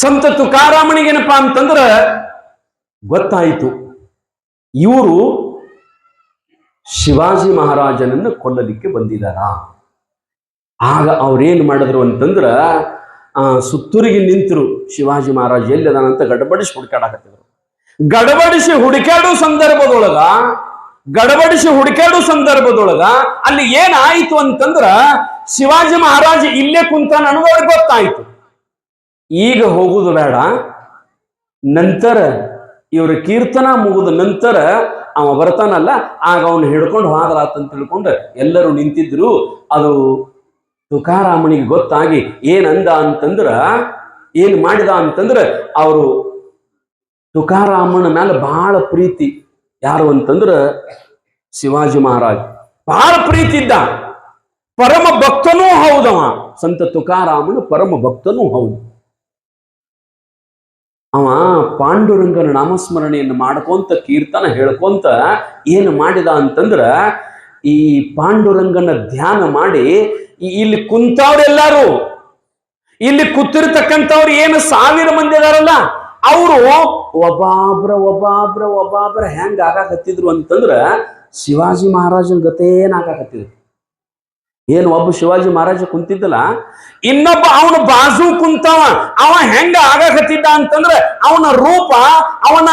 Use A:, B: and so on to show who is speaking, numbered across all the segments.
A: ಸಂತ ತುಕಾರಾಮಣಿಗೇನಪ್ಪ ಅಂತಂದ್ರ ಗೊತ್ತಾಯಿತು. ಇವರು ಶಿವಾಜಿ ಮಹಾರಾಜನನ್ನು ಕೊಲ್ಲಲಿಕ್ಕೆ ಬಂದಿದಾರ. ಆಗ ಅವ್ರೇನು ಮಾಡಿದ್ರು ಅಂತಂದ್ರ, ಆ, ಸುತ್ತೂರಿಗೆ ನಿಂತರು. ಶಿವಾಜಿ ಮಹಾರಾಜ ಎಲ್ಲಿದಾನಂತ ಗಡಬಡಿಸಿ ಹುಡುಕಾಡಕತ್ತಿದ್ರು ಗಡಬಡಿಸಿ ಹುಡುಕಾಡೋ ಸಂದರ್ಭದೊಳಗ, ಗಡಬಡಿಸಿ ಹುಡುಕಾಡೋ ಸಂದರ್ಭದೊಳಗ ಅಲ್ಲಿ ಏನಾಯಿತು ಅಂತಂದ್ರ, ಶಿವಾಜಿ ಮಹಾರಾಜ ಇಲ್ಲೇ ಕುಂತಾನ ನನಗೆ ಗೊತ್ತಾಯ್ತು. ಈಗ ಹೋಗುವುದು ಬೇಡ. ನಂತರ ಇವ್ರ ಕೀರ್ತನ ಮುಗಿದ ನಂತರ ಅವ ಬರ್ತಾನಲ್ಲ, ಆಗ ಅವನು ಹಿಡ್ಕೊಂಡು ಅಂತ ತಿಳ್ಕೊಂಡು ಎಲ್ಲರೂ ನಿಂತಿದ್ರು. ಅದು ತುಕಾರಾಮನಿಗೆ ಗೊತ್ತಾಗಿ ಏನಂದ ಅಂತಂದ್ರ, ಏನ್ ಮಾಡಿದ ಅಂತಂದ್ರ ಅವರು ತುಕಾರಾಮನ ಮೇಲೆ ಬಹಳ ಪ್ರೀತಿ. ಯಾರು ಅಂತಂದ್ರ ಶಿವಾಜಿ ಮಹಾರಾಜ್. ಬಹಳ ಪ್ರೀತಿ ಇದ್ದ. ಪರಮ ಭಕ್ತನೂ ಹೌದವ. ಸಂತ ತುಕಾರಾಮನು ಪರಮ ಭಕ್ತನೂ ಹೌದು. ಅವ ಪಾಂಡುರಂಗನ ನಾಮಸ್ಮರಣೆಯನ್ನು ಮಾಡ್ಕೊಂತ ಕೀರ್ತನ ಹೇಳ್ಕೊಂತ ಏನು ಮಾಡಿದ ಅಂತಂದ್ರ ಈ ಪಾಂಡುರಂಗನ ಧ್ಯಾನ ಮಾಡಿ ಇಲ್ಲಿ ಕುಂತವ್ರೆಲ್ಲಾರು ಇಲ್ಲಿ ಕೂತಿರ್ತಕ್ಕಂಥವ್ರು ಏನು ಸಾವಿರ ಮಂದಿ ಇದಾರಲ್ಲ ಅವರು ಒಬ್ಬಾಬ್ರ ಒಬ್ಬಾಬ್ರ ಒಬ್ಬಾಬ್ರ ಹೆಂಗ್ ಆಗಾಕತ್ತಿದ್ರು ಅಂತಂದ್ರ ಶಿವಾಜಿ ಮಹಾರಾಜನ ಗತೇನ ಆಗಾಕತ್ತಿದ್ರು. ಏನು ಒಬ್ಬ ಶಿವಾಜಿ ಮಹಾರಾಜ ಕುಂತಿದ್ದಲ್ಲ, ಇನ್ನೊಬ್ಬ ಅವನ ಬಾಜು ಕುಂತವ. ಅವ ಹೆಂಗ ಆಗಾಕತ್ತಿದ್ದ ಅಂತಂದ್ರ, ಅವನ ರೂಪ, ಅವನ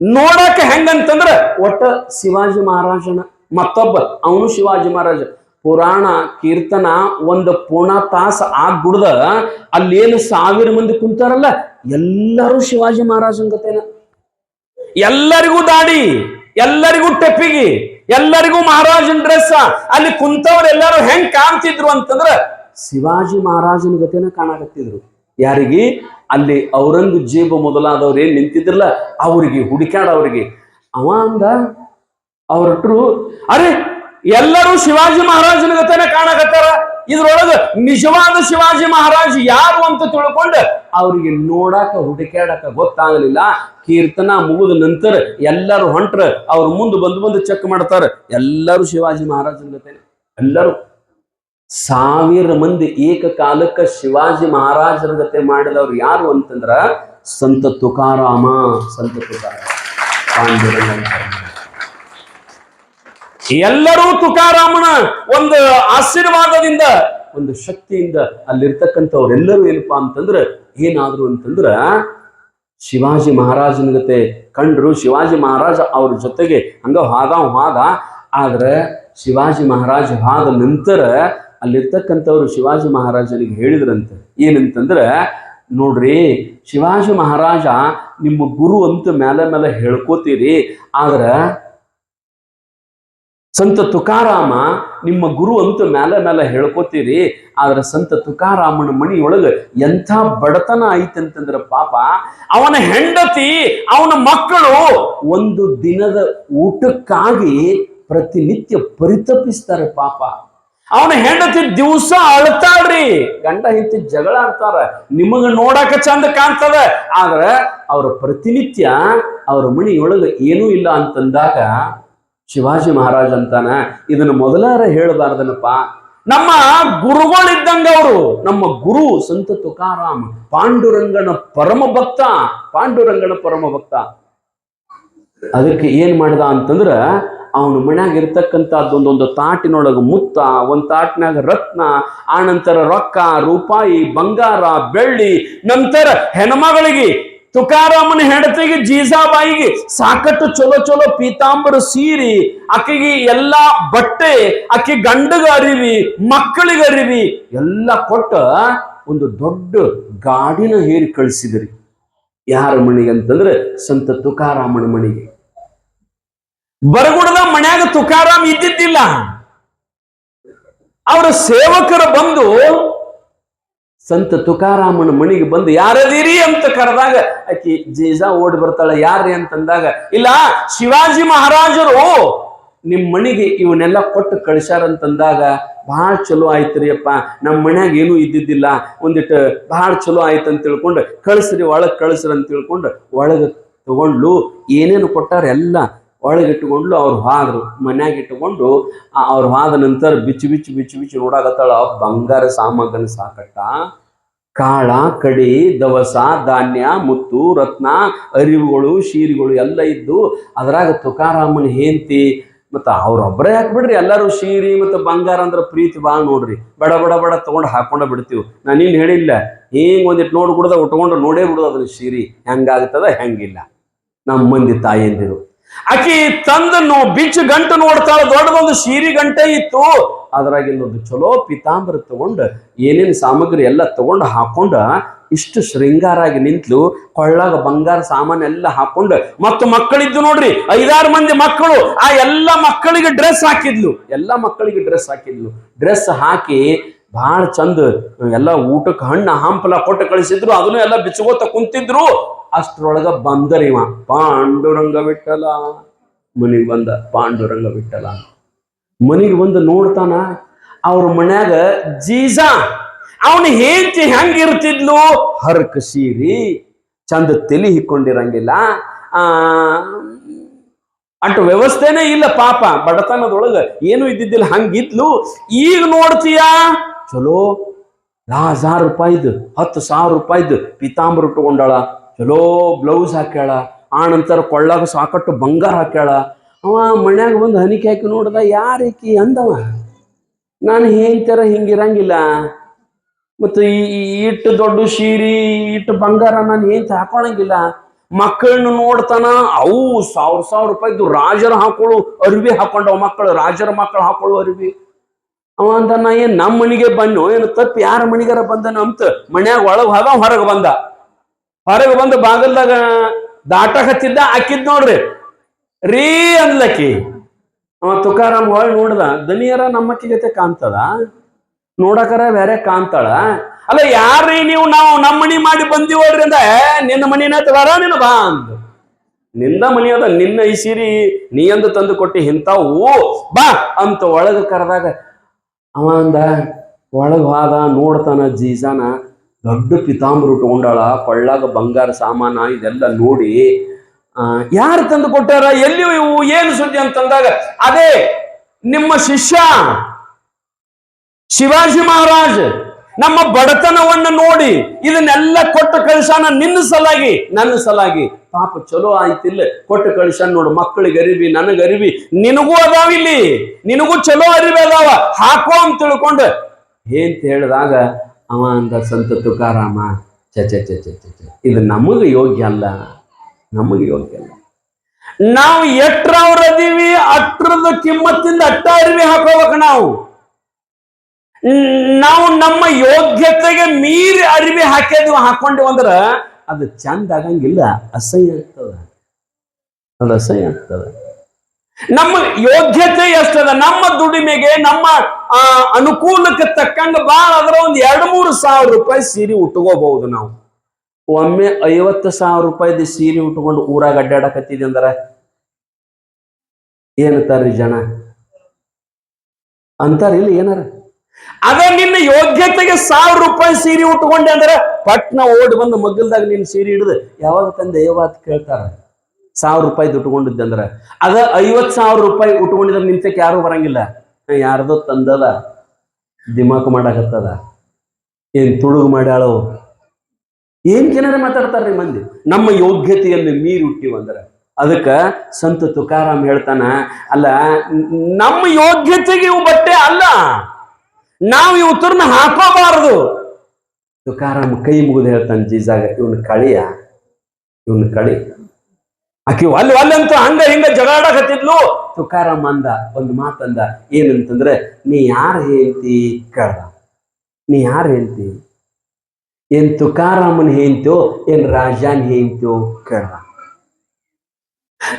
A: ನೋಡಕ್ಕೆ ಹೆಂಗಂತಂದ್ರ ಒಟ್ಟ ಶಿವಾಜಿ ಮಹಾರಾಜನ ಮತ್ತೊಬ್ಬ, ಅವನು ಶಿವಾಜಿ ಮಹಾರಾಜ. ಪುರಾಣ, ಕೀರ್ತನ, ಒಂದು ಪೂರ್ಣ ತಾಸ ಆಗ್ಬಿಡ್ದ, ಅಲ್ಲೇನು ಸಾವಿರ ಮಂದಿ ಕುಂತಾರಲ್ಲ, ಎಲ್ಲರೂ ಶಿವಾಜಿ ಮಹಾರಾಜನ ಗತೇನ ಎಲ್ಲರಿಗೂ ದಾಡಿ, ಎಲ್ಲರಿಗೂ ಟೆಪ್ಪಿಗಿ. ಎಲ್ಲರಿಗೂ ಮಹಾರಾಜನ ಡ್ರೆಸ್ ಅಲ್ಲಿ ಕುಂತವ್ರು ಎಲ್ಲರೂ ಹೆಂಗ್ ಕಾಣ್ತಿದ್ರು ಅಂತಂದ್ರ ಶಿವಾಜಿ ಮಹಾರಾಜನ ಗತಿನ ಕಾಣಕತ್ತಿದ್ರು. ಯಾರಿಗೆ? ಅಲ್ಲಿ ಔರಂಗಜೇಬ ಮೊದಲಾದವ್ರು ಏನ್ ನಿಂತಿದ್ರಲ್ಲ, ಅವರಿಗೆ ಹುಡುಕಾಡವ್ರಿಗೆ ಅವ ಅಂದ ಅವ್ರಟ್ರು ಅರೆ, ಎಲ್ಲರೂ ಶಿವಾಜಿ ಮಹಾರಾಜನ ಗತೆನ ಕಾಣಕತ್ತಾರ. ಇದ್ರೊಳಗ ನಿಜವಾದ ಶಿವಾಜಿ ಮಹಾರಾಜ್ ಅಂತ ತಿಳ್ಕೊಂಡು ಅವ್ರಿಗೆ ನೋಡಾಕ, ಹುಡುಕ್ಯಾಡಕ ಗೊತ್ತಾಗಲಿಲ್ಲ. ಕೀರ್ತನ ಮುಗಿದ ನಂತರ ಎಲ್ಲರೂ ಹೊಂಟ್ರ. ಅವ್ರ ಮುಂದೆ ಬಂದು ಬಂದು ಚೆಕ್ ಮಾಡ್ತಾರ. ಎಲ್ಲರೂ ಶಿವಾಜಿ ಮಹಾರಾಜನ ಜೊತೆನೆ ಎಲ್ಲರೂ. ಸಾವಿರ ಮಂದಿ ಏಕಕಾಲಕ್ಕ ಶಿವಾಜಿ ಮಹಾರಾಜರ ಜೊತೆ ಮಾಡಿದವ್ರು ಯಾರು ಅಂತಂದ್ರ ಸಂತ ತುಕಾರಾಮ ಸಂತ ತುಕಾರಾಮ. ಎಲ್ಲರೂ ತುಕಾರಾಮನ ಒಂದು ಆಶೀರ್ವಾದದಿಂದ ಒಂದು ಶಕ್ತಿಯಿಂದ ಅಲ್ಲಿರ್ತಕ್ಕಂಥವ್ರೆಲ್ಲರೂ ಏನಪ್ಪ ಅಂತಂದ್ರೆ ಏನಾದ್ರು ಅಂತಂದ್ರ ಶಿವಾಜಿ ಮಹಾರಾಜನ ಜೊತೆ ಕಂಡ್ರು. ಶಿವಾಜಿ ಮಹಾರಾಜ ಅವ್ರ ಜೊತೆಗೆ ಹಂಗ ಹಾದ ಹಾದ. ಆದ್ರೆ ಶಿವಾಜಿ ಮಹಾರಾಜ ಹಾದ ನಂತರ ಅಲ್ಲಿರ್ತಕ್ಕಂಥವ್ರು ಶಿವಾಜಿ ಮಹಾರಾಜನಿಗೆ ಹೇಳಿದ್ರಂತೆ. ಏನಂತಂದ್ರೆ, ನೋಡ್ರಿ, ಶಿವಾಜಿ ಮಹಾರಾಜ ನಿಮ್ಮ ಗುರು ಅಂತ ಮೇಲೆ ಮೇಲೆ ಹೇಳ್ಕೋತೀರಿ. ಆದ್ರ ಸಂತ ತುಕಾರಾಮ, ನಿಮ್ಮ ಗುರು ಅಂತೂ ಮೇಲೆ ಮೇಲೆ ಹೇಳ್ಕೋತೀರಿ, ಆದ್ರೆ ಸಂತ ತುಕಾರಾಮನ ಮಣಿಯೊಳಗೆ ಎಂಥ ಬಡತನ ಐತೆ ಅಂತಂದ್ರ ಪಾಪ, ಅವನ ಹೆಂಡತಿ, ಅವನ ಮಕ್ಕಳು ಒಂದು ದಿನದ ಊಟಕ್ಕಾಗಿ ಪ್ರತಿನಿತ್ಯ ಪರಿತಪಿಸ್ತಾರೆ ಪಾಪ. ಅವನ ಹೆಂಡತಿ ದಿವಸ ಅಳ್ತಾಳ್ರಿ, ಗಂಡ ಹೆಂಡತಿ ಜಗಳ ಆಡ್ತಾರ, ನಿಮಗ ನೋಡಾಕ ಚಂದ ಕಾಣ್ತದ, ಆದ್ರ ಅವ್ರ ಪ್ರತಿನಿತ್ಯ ಅವ್ರ ಮಣಿಯೊಳಗೆ ಏನೂ ಇಲ್ಲ ಅಂತಂದಾಗ ಶಿವಾಜಿ ಮಹಾರಾಜ್ ಅಂತಾನ. ಇದನ್ನ ಮೊದಲಾರ ಹೇಳಬಾರ್ದನಪ್ಪ. ನಮ್ಮ ಗುರುಗಳಿದ್ದಂಗ ಅವರು. ನಮ್ಮ ಗುರು ಸಂತ ತುಕಾರಾಮ್, ಪಾಂಡುರಂಗನ ಪರಮ ಭಕ್ತ, ಪಾಂಡುರಂಗನ ಪರಮ ಭಕ್ತ. ಅದಕ್ಕೆ ಏನ್ ಮಾಡಿದ ಅಂತಂದ್ರ, ಅವನ ಮನ್ಯಾಗ ಇರ್ತಕ್ಕಂಥದ್ದೊಂದೊಂದು ತಾಟಿನೊಳಗ ಮುತ್ತ, ಒಂದ್ ತಾಟಿನಾಗ ರತ್ನ, ಆನಂತರ ರೊಕ್ಕ, ರೂಪಾಯಿ, ಬಂಗಾರ, ಬೆಳ್ಳಿ, ನಂತರ ಹೆಣ್ಮಗಳಿಗೆ ತುಕಾರಾಮನ ಹೆಂಡತಿಗೆ ಜೀಜಾಬಾಯಿಗೆ ಸಾಕಷ್ಟು ಚಲೋ ಚಲೋ ಪೀತಾಂಬರ ಸೀರಿ, ಆಕೆಗೆ ಎಲ್ಲಾ ಬಟ್ಟೆ, ಆಕೆ ಗಂಡಗ ಅರಿವಿ, ಮಕ್ಕಳಿಗೆ ಅರಿವಿ, ಎಲ್ಲ ಕೊಟ್ಟ ಒಂದು ದೊಡ್ಡ ಗಾಡಿನ ಹೇರಿ ಕಳಿಸಿದ್ರಿ. ಯಾರ ಮನೆಗೆ ಅಂತಂದ್ರೆ ಸಂತ ತುಕಾರಾಮನ ಮನೆಗೆ. ಬರಗುಡದ ಮನ್ಯಾಗ ತುಕಾರಾಮ್ ಇದ್ದಿದ್ದಿಲ್ಲ. ಅವರ ಸೇವಕರು ಬಂದು ಸಂತ ತುಕಾರಾಮನ ಮನೆಗೆ ಬಂದು, ಯಾರದೀರಿ? ಅಂತ ಕರೆದಾಗ, ಆಕಿ ಜೀಜ ಓಡಿ ಬರ್ತಾಳೆ, ಯಾರ್ರಿ? ಅಂತಂದಾಗ, ಇಲ್ಲ, ಶಿವಾಜಿ ಮಹಾರಾಜರು ನಿಮ್ಮ ಮನೆಗೆ ಇವನ್ನೆಲ್ಲ ಕೊಟ್ಟು ಕಳಿಸ್ಯಾರಂತಂದಾಗ ಬಹಳ ಚಲೋ ಆಯ್ತ್ರಿ ಅಪ್ಪ ನಮ್ಮ ಮನ್ಯಾಗ ಏನೂ ಇದ್ದಿದ್ದಿಲ್ಲ. ಒಂದಿಟ್ಟು ಬಹಳ ಚಲೋ ಆಯ್ತು ಅಂತ ತಿಳ್ಕೊಂಡು ಕಳಿಸ್ರಿ, ಒಳಗೆ ಕಳಿಸ್ರಿ ಅಂತ ತಿಳ್ಕೊಂಡು ಒಳಗೆ ತಗೊಂಡ್ಲು, ಏನೇನು ಕೊಟ್ಟಾರ, ಎಲ್ಲ ಒಳಗೆ ಇಟ್ಟುಕೊಂಡು ಅವ್ರು ಹಾದ್ರು, ಮನ್ಯಾಗ ಇಟ್ಟುಕೊಂಡು ಅವ್ರು ಹಾದ ನಂತರ ಬಿಚ್ಚು ಬಿಚ್ಚು ಬಿಚ್ಚು ಬಿಚ್ಚು ನೋಡಾಕತ್ತಾಳ, ಬಂಗಾರ ಸಾಮಗ್ರಿ ಸಾಕಟ್ಟ, ಕಾಳ, ಕಡಿ, ದವಸ, ಧಾನ್ಯ, ಮುತ್ತು, ರತ್ನ, ಅರಿವುಗಳು, ಶೀರಿಗಳು ಎಲ್ಲ ಇದ್ದು ಅದ್ರಾಗ ತುಕಾರಾಮನ ಹೆಂಡತಿ ಮತ್ತು ಅವ್ರೊಬ್ಬರೇ ಹಾಕ್ಬಿಡ್ರಿ ಎಲ್ಲರೂ ಶೀರಿ ಮತ್ತು ಬಂಗಾರ ಅಂದ್ರೆ ಪ್ರೀತಿ ಭಾಳ ನೋಡ್ರಿ. ಬಡ ಬಡ ಬಡ ತಗೊಂಡು ಹಾಕೊಂಡ ಬಿಡ್ತೀವಿ. ನಾನು ಇನ್ನು ಹೇಳಿಲ್ಲ ಹಿಂಗೆ ಒಂದಿಟ್ಟು ನೋಡಿ ಬಿಡ್ದ ಉಟ್ಕೊಂಡು ನೋಡೇ ಬಿಡೋದು ಅದನ್ನ ಶೀರಿ. ಹೆಂಗಾಗ್ತದ? ಹೆಂಗಿಲ್ಲ. ನಮ್ಮ ಮಂದಿ ತಾಯಂದಿರು. ಆಕಿ ತಂದನ್ನು ನೋ ಬಿಚ್ಚು ಗಂಟು ನೋಡ್ತಾಳ, ದೊಡ್ಡದೊಂದು ಶೀರಿ ಗಂಟೆ ಇತ್ತು. ಅದ್ರಾಗಿಂದ ಇಲ್ಲೊಂದು ಚಲೋ ಪಿತಾಂಬರ ತಗೊಂಡು ಏನೇನು ಸಾಮಗ್ರಿ ಎಲ್ಲ ತಗೊಂಡು ಹಾಕೊಂಡ ಇಷ್ಟು ಶೃಂಗಾರಾಗಿ ನಿಂತ್ಲು, ಕೊಳ್ಳಾಗ ಬಂಗಾರ ಸಾಮಾನು ಎಲ್ಲ ಹಾಕೊಂಡು ಮತ್ತು ಮಕ್ಕಳಿದ್ದು ನೋಡ್ರಿ, ಐದಾರು ಮಂದಿ ಮಕ್ಕಳು, ಆ ಎಲ್ಲ ಮಕ್ಕಳಿಗೆ ಡ್ರೆಸ್ ಹಾಕಿದ್ಲು. ಎಲ್ಲ ಮಕ್ಕಳಿಗೆ ಡ್ರೆಸ್ ಹಾಕಿದ್ಲು. ಡ್ರೆಸ್ ಹಾಕಿ ಬಹಳ ಚಂದ ಎಲ್ಲ ಊಟಕ್ಕೆ ಹಣ್ಣು, ಹಂಪಲ ಕೊಟ್ಟು ಕಳಿಸಿದ್ರು, ಅದನ್ನು ಎಲ್ಲ ಬಿಚ್ಚಗೋತ ಕುಂತಿದ್ರು. ಅಷ್ಟರೊಳಗ ಬಂದರಿವ ಪಾಂಡುರಂಗ ಬಿಟ್ಟಲ ಮನಿಗೆ ಬಂದ ಪಾಂಡುರಂಗ ಬಿಟ್ಟಲ ಮನಿಗೆ ಬಂದು ನೋಡ್ತಾನ, ಅವ್ರ ಮನ್ಯಾಗ ಜೀಜ. ಅವನು ಹೆಂಡತಿ ಹೆಂಗಿರ್ತಿದ್ಲು ಹರ್ಕ ಸೀರಿ, ಚಂದ ತಲೆ ಹಿಕ್ಕೊಂಡಿರಂಗಿಲ್ಲ. ಆ, ಅಂಟು ವ್ಯವಸ್ಥೆನೇ ಇಲ್ಲ ಪಾಪ. ಬಡತನದೊಳಗ ಏನು ಇದ್ದಿದ್ದಿಲ್ಲ ಹಂಗಿದ್ಲು ಈಗ ನೋಡ್ತೀಯಾ? ಚಲೋ? ಹಜಾರ್ ರೂಪಾಯಿದು, ಹತ್ತು ಸಾವಿರ ರೂಪಾಯಿದು ಪೀತಾಂಬರ ಉಟ್ಕೊಂಡಾಳ ಚಲೋ ಬ್ಲೌಸ್ ಹಾಕ್ಯಾಳ. ಆ ನಂತರ ಕೊಳ್ಳಾಗ ಸಾಕಟ್ಟು ಬಂಗಾರ ಹಾಕ್ಯಾಳ. ಅವ ಮನ್ಯಾಗ ಬಂದು ಹನಿಕೆ ಹಾಕಿ ನೋಡ್ದ ಯಾರೀಕಿ ಅಂದವ? ನಾನು ಹೇಳ್ತಾರ ಹಿಂಗಿರಂಗಿಲ್ಲ ಮತ್ತು ಈ ಈ ಇಟ್ಟು ದೊಡ್ಡ ಶೀರಿ ಇಟ್ಟು ಬಂಗಾರ ನಾನು ಏನ್ ಹಾಕೊಳಂಗಿಲ್ಲ. ಮಕ್ಕಳನ್ನು ನೋಡ್ತಾನ, ಅವು ಸಾವಿರ ಸಾವಿರ ರೂಪಾಯಿದು ರಾಜರ ಹಾಕೊಳ್ಳು ಅರಿವಿ ಹಾಕೊಂಡವ ಮಕ್ಕಳು. ರಾಜರ ಮಕ್ಕಳು ಹಾಕೊಳ್ಳು ಅರಿವಿ. ಅವ ಅಂತ ನಾ ಏನ್ ನಮ್ಮ ಮನಿಗೆ ಬನ್ನು ಏನು ತಪ್ಪು? ಯಾರ ಮನಿಗಾರ ಬಂದನ ಅಂತ ಮನ್ಯಾಗ ಒಳಗ್ ಹೋದ ಹೊರಗೆ ಬಂದ. ಹೊರಗೆ ಬಂದು ಬಾಗಲ್ದಾಗ ದಾಟ ಹಚ್ಚಿದ್ದ, ಹಾಕಿದ್ ನೋಡ್ರಿ. ರೀ ಅಂದ್ಲಕ್ಕಿ ಅವ ತುಕಾರಾಮ್ ಹೊಳ್ ನೋಡ್ದ, ದನಿಯರ ನಮ್ಮಕ್ಕಿ ಜೊತೆ ಕಾಣ್ತದ? ನೋಡಕರ ಬೇರೆ ಕಾಣ್ತಾಳ? ಅಲ್ಲ, ಯಾರ್ರೀ ನೀವು? ನಾವು ನಮ್ಮ ಮನಿ ಮಾಡಿ ಬಂದಿವಲ್ರಿ ಅಂದ ನಿನ್ನ ಮನಿನ ತಗಾರ ನಿನ್ನ ಬಾ ಅಂದ್. ನಿಂದ ಮನಿ ಅದ, ನಿನ್ನ ಐಸಿರಿ ಸೀರಿ ನೀ ಅಂದು ತಂದು ಕೊಟ್ಟಿ ಇಂಥವು ಬಾ ಅಂತ ಒಳಗೆ ಕರೆದಾಗ ಅವ ಅಂದ, ಒಳಗ್ ಹೋದ, ನೋಡ್ತಾನ ಜೀಜಾನ ದೊಡ್ಡ ಪಿತಾಂಬರು ಉಟ್ಕೊಂಡಾಳ ಕೊಳ್ಳಾಗ ಬಂಗಾರ ಸಾಮಾನ ಇದೆಲ್ಲ ನೋಡಿ ಯಾರು ತಂದು ಕೊಟ್ಟಾರ? ಎಲ್ಲಿ ಇವು? ಏನು ಸುದ್ದಿ? ಅಂತಂದಾಗ ಅದೇ ನಿಮ್ಮ ಶಿಷ್ಯ ಶಿವಾಜಿ ಮಹಾರಾಜ್, ನಮ್ಮ ಬಡತನವನ್ನ ನೋಡಿ, ಇದನ್ನೆಲ್ಲ ಕೊಟ್ಟು ಕಳಿಸಾನ ನಿನ್ನ ಸಲಾಗಿ ನನ್ನ ಸಲಾಗಿ ಪಾಪ ಚಲೋ ಆಯ್ತಿಲ್ಲ. ಕೊಟ್ಟು ಕಳಿಸ ನೋಡು, ಮಕ್ಕಳಿಗೆ ಅರಿವಿ, ನನಗೆ ಅರಿವಿ. ನಿನಗೂ ಅದಾವ ಇಲ್ಲಿ. ನಿನಗೂ ಚಲೋ ಅರಿವಿ ಅದಾವ. ಹಾಕೋ ಅಂತ ತಿಳ್ಕೊಂಡು. ಏಂತ ಹೇಳಿದಾಗ, ಅವ ಅಂದ ಸಂತ ತುಕಾರಾಮ ಚ ಚ ಚ ಚ. ಇದು ನಮಗೆ ಯೋಗ್ಯ ಅಲ್ಲ. ನಮಗೆ ಯೋಗ್ಯ ಅಲ್ಲ. ನಾವು ಎಟ್ರವ್ರ ಅದೀವಿ ಅಟ್ರದ ಕಿಮ್ಮತ್ತಿಂದ ಅಟ್ಟ ಅರಿವಿ ಹಾಕೋಬೇಕು ನಾವು. ನಾವು ನಮ್ಮ ಯೋಗ್ಯತೆಗೆ ಮೀರಿ ಅರಿವಿ ಹಾಕಿದ್ವಿ ಹಾಕೊಂಡಿವಿ ಅದು ಚಂದ ಆಗಂಗಿಲ್ಲ, ಅಸಹ್ಯ ಆಗ್ತದ. ಅದು ಅಸಹ್ಯ ಆಗ್ತದ. ನಮ್ಮ ಯೋಗ್ಯತೆ ಎಷ್ಟದ? ನಮ್ಮ ದುಡಿಮೆಗೆ, ನಮ್ಮ ಅನುಕೂಲಕ್ಕೆ ತಕ್ಕಂಗ ಬಾಳ ಅದ್ರ ಒಂದ್ ಎರಡ್ ಮೂರು ಸಾವಿರ ರೂಪಾಯಿ ಸೀರೆ ಉಟ್ಕೋಬಹುದು ನಾವು. ಒಮ್ಮೆ ಐವತ್ತು ಸಾವಿರ ರೂಪಾಯಿದ ಸೀರೆ ಉಟ್ಕೊಂಡು ಊರಾಗ ಅಡ್ಡಾಡಕತ್ತಿದೆ ಅಂದ್ರ ಏನಂತಾರ್ರಿ ಜನ? ಅಂತಾರ ಇಲ್ಲಿ ಏನಾರ? ಅದ ನಿನ್ನ ಯೋಗ್ಯತೆಗೆ ಸಾವಿರ ರೂಪಾಯಿ ಸೀರೆ ಉಟ್ಕೊಂಡೆ ಅಂದ್ರೆ ಪಟ್ನ ಓಡಿ ಬಂದು ಮಗ್ಗಲ್ದಾಗ ನಿನ್ನ ಸೀರೆ ಹಿಡಿದು, ಯಾವಾಗ ತಂದೆ ಯಾವತ್ ಕೇಳ್ತಾರ? ಸಾವಿರ ರೂಪಾಯಿ ಉಟ್ಕೊಂಡಿದ್ದೆ ಅಂದ್ರೆ. ಅದ ಐವತ್ ಸಾವಿರ ರೂಪಾಯಿ ಉಟ್ಕೊಂಡಿದ್ರೆ ನಿಂತಕ್ಕೆ ಯಾರು ಬರಂಗಿಲ್ಲ. ಯಾರ್ದೋ ತಂದದ, ದಿಮಾಕು ಮಾಡಾಕತ್ತದ. ಏನ್ ತುಳುಗು ಮಾಡ್ಯಾಳು? ಏನ್ ಕೆನಾರ ಮಾತಾಡ್ತಾರ್ರಿ ಮಂದಿ? ನಮ್ಮ ಯೋಗ್ಯತೆಯಲ್ಲಿ ಮೀರಿ ಹುಟ್ಟಿವಂದ್ರ ಅದಕ್ಕ ಸಂತ ತುಕಾರಾಮ್ ಹೇಳ್ತಾನ, ಅಲ್ಲ ನಮ್ಮ ಯೋಗ್ಯತೆಗೆ ಇವು ಬಟ್ಟೆ ಅಲ್ಲ. ನಾವು ಇವು ತುರ್ನ ಹಾಕೋಬಾರದು ತುಕಾರಾಮ್ ಕೈ ಮುಗಿದು ಹೇಳ್ತಾನೆ ಜೀಜಾಗ, ಇವನ್ ಕಳಿಯ ಇವನ್ ಕಳಿ. ಆಕಿ ಅಲ್ಲಿ ಅಲ್ಲಂತೂ ಹಂಗ ಹಿಂಗ ಜಗಾಡಕತ್ತಿದ್ಲು ತುಕಾರಾಮ್ ಅಂದ, ಒಂದು ಮಾತಂದ ಏನಂತಂದ್ರೆ, ನೀ ಯಾರು ಹೇಳ್ತಿ ಕೇಳ್ದ. ನೀ ಯಾರು ಹೇಳ್ತಿ ಏನ್ ತುಕಾರಾಮನ್ ಹೇಳ್ತೋ ಏನ್ ರಾಜಾನ್ ಹೇಳ್ತೋ ಕೇಳ್ದ.